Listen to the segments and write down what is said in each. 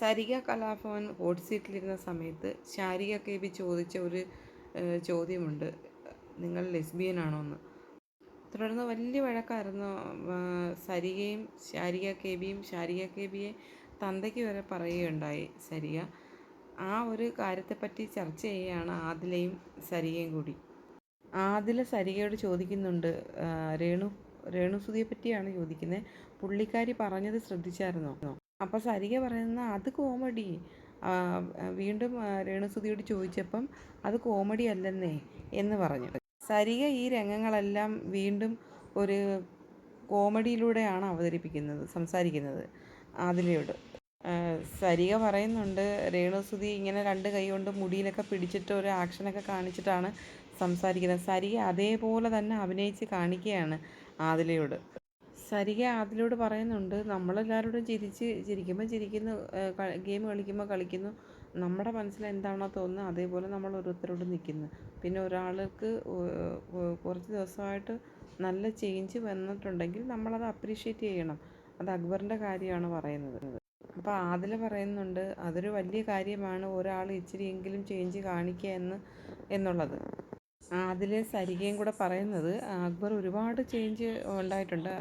Sarika Kalabhavan hot സീറ്റിലിരുന്ന സമയത്ത് Sarika K B ചോദിച്ച ഒരു ചോദ്യമുണ്ട്. നിങ്ങൾ ലെസ്ബിയൻ ആണോ എന്ന് തുടർന്ന് വലിയ വഴക്കായിരുന്നു സരികയും ശാരിക കെ ബിയും ശാരിക കെ ബിയെ തന്തയ്ക്ക് വരെ പറയുകയുണ്ടായി സരിക. ആ ഒരു കാര്യത്തെപ്പറ്റി ചർച്ച ചെയ്യുകയാണ് ആദിലയും സരികയും കൂടി. ആദില സരികയോട് ചോദിക്കുന്നുണ്ട് രേണു രേണുസുതിയെ പറ്റിയാണ് ചോദിക്കുന്നത് പുള്ളിക്കാരി പറഞ്ഞത് ശ്രദ്ധിച്ചായിരുന്നോ? അപ്പോൾ സരിക പറയുന്ന അത് കോമഡി വീണ്ടും രേണുസുതിയോട് ചോദിച്ചപ്പം അത് കോമഡി അല്ലെന്നേ എന്ന് പറഞ്ഞു. സരിക ഈ രംഗങ്ങളെല്ലാം വീണ്ടും ഒരു കോമഡിയിലൂടെയാണ് അവതരിപ്പിക്കുന്നത് സംസാരിക്കുന്നത് ആദിലയോട് സരിക പറയുന്നുണ്ട് രേണുസുതി ഇങ്ങനെ രണ്ട് കൈ കൊണ്ട് മുടിയിലൊക്കെ പിടിച്ചിട്ട് ഒരു ആക്ഷനൊക്കെ കാണിച്ചിട്ടാണ് സംസാരിക്കുന്നത്. സരിക അതേപോലെ തന്നെ അഭിനയിച്ച് കാണിക്കുകയാണ് ആദിലയോട് സരിക ആദിലയോട് പറയുന്നുണ്ട് നമ്മളെല്ലാവരോടും ചിരിച്ച് ചിരിക്കുമ്പോൾ ചിരിക്കുന്നു ഗെയിം കളിക്കുമ്പോൾ കളിക്കുന്നു. നമ്മുടെ മനസ്സിൽ എന്താണോ തോന്നുന്നത് അതേപോലെ നമ്മൾ ഓരോരുത്തരോട് നിൽക്കുന്നു. പിന്നെ ഒരാൾക്ക് കുറച്ച് ദിവസമായിട്ട് നല്ല ചേഞ്ച് വന്നിട്ടുണ്ടെങ്കിൽ നമ്മളത് അപ്രീഷിയേറ്റ് ചെയ്യണം. അത് അക്ബറിന്റെ കാര്യമാണ് പറയുന്നത്. അപ്പോൾ അതിൽ പറയുന്നുണ്ട് അതൊരു വലിയ കാര്യമാണ്. ഒരാൾ ഇച്ചിരിയെങ്കിലും ചേഞ്ച് കാണിക്കുക എന്ന് എന്നുള്ളത്. അതിലെ സരികയും കൂടെ പറയുന്നത് അക്ബർ ഒരുപാട് ചേഞ്ച് ഉണ്ടായിട്ടുണ്ട്.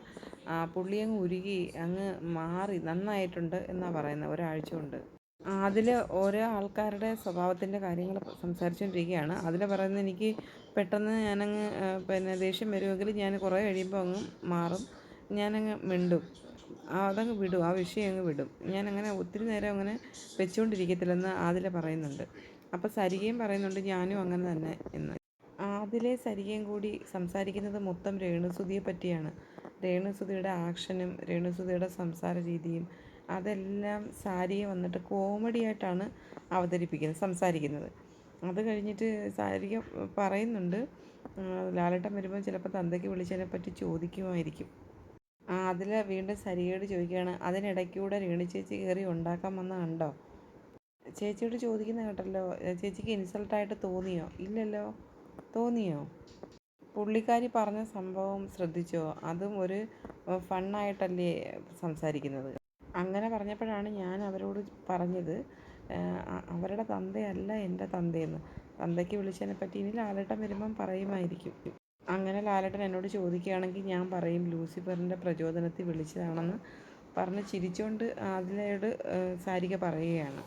പുള്ളി അങ്ങ് ഉരുകി അങ്ങ് മാറി നന്നായിട്ടുണ്ട് എന്നാണ് പറയുന്നത് ഒരാഴ്ച കൊണ്ട്. അതിൽ ഓരോ ആൾക്കാരുടെ സ്വഭാവത്തിന്റെ കാര്യങ്ങൾ സംസാരിച്ചുകൊണ്ടിരിക്കുകയാണ് അതിൽ പറയുന്നത് എനിക്ക് പെട്ടെന്ന് ഞാനങ്ങ് പിന്നെ ദേഷ്യം വരുമെങ്കിൽ ഞാൻ കുറേ കഴിയുമ്പോൾ അങ്ങ് മാറും. ഞാനങ്ങ് മിണ്ടും. അതങ്ങ് വിടും ആ വിഷയം അങ്ങ് വിടും. ഞാനങ്ങനെ ഒത്തിരി നേരം അങ്ങനെ വെച്ചുകൊണ്ടിരിക്കത്തില്ലെന്ന് അതിൽ പറയുന്നുണ്ട്. അപ്പോൾ സരികയും പറയുന്നുണ്ട് ഞാനും അങ്ങനെ തന്നെ എന്ന്. ആദിലെ സരികയും കൂടി സംസാരിക്കുന്നത് മൊത്തം രേണുസുതിയെ പറ്റിയാണ്. രേണുസുതിയുടെ ആക്ഷനും രേണുസുതിയുടെ സംസാര രീതിയും അതെല്ലാം സാരിയെ വന്നിട്ട് കോമഡി ആയിട്ടാണ് അവതരിപ്പിക്കുന്നത് സംസാരിക്കുന്നത്. അത് കഴിഞ്ഞിട്ട് സാരിക പറയുന്നുണ്ട് ലാലട്ടം ലാലേട്ടൻ വരുമ്പോൾ ചിലപ്പോൾ തന്തയ്ക്ക് വിളിച്ചതിനെ പറ്റി ചോദിക്കുമായിരിക്കും അതിൽ വീണ്ടും സരിയോട് ചോദിക്കുകയാണ് അതിനിടയ്ക്കൂടെ രേണു ചേച്ചി കയറി ഉണ്ടാക്കാൻ വന്ന കണ്ടോ? ചേച്ചിയോട് ചോദിക്കുന്ന കേട്ടല്ലോ ചേച്ചിക്ക് ഇൻസൾട്ടായിട്ട് തോന്നിയോ? ഇല്ലല്ലോ. തോന്നിയോ? പുള്ളിക്കാരി പറഞ്ഞ സംഭവം ശ്രദ്ധിച്ചോ? അതും ഒരു ഫണ്ണായിട്ടല്ലേ സംസാരിക്കുന്നത്. അങ്ങനെ പറഞ്ഞപ്പോഴാണ് ഞാൻ അവരോട് പറഞ്ഞത് അവരുടെ തന്തയല്ല എന്റെ തന്തയെന്ന്. തന്തയ്ക്ക് വിളിച്ചതിനെ പറ്റി ഇനി ലാലേട്ടൻ വരുമ്പം പറയുമായിരിക്കും. അങ്ങനെ ലാലേട്ടൻ എന്നോട് ചോദിക്കുകയാണെങ്കിൽ ഞാൻ പറയും ലൂസിഫറിന്റെ പ്രചോദനത്തിൽ വിളിച്ചതാണെന്ന് പറഞ്ഞ് ചിരിച്ചുകൊണ്ട് അതിലോട് സാരിക പറയുകയാണ്.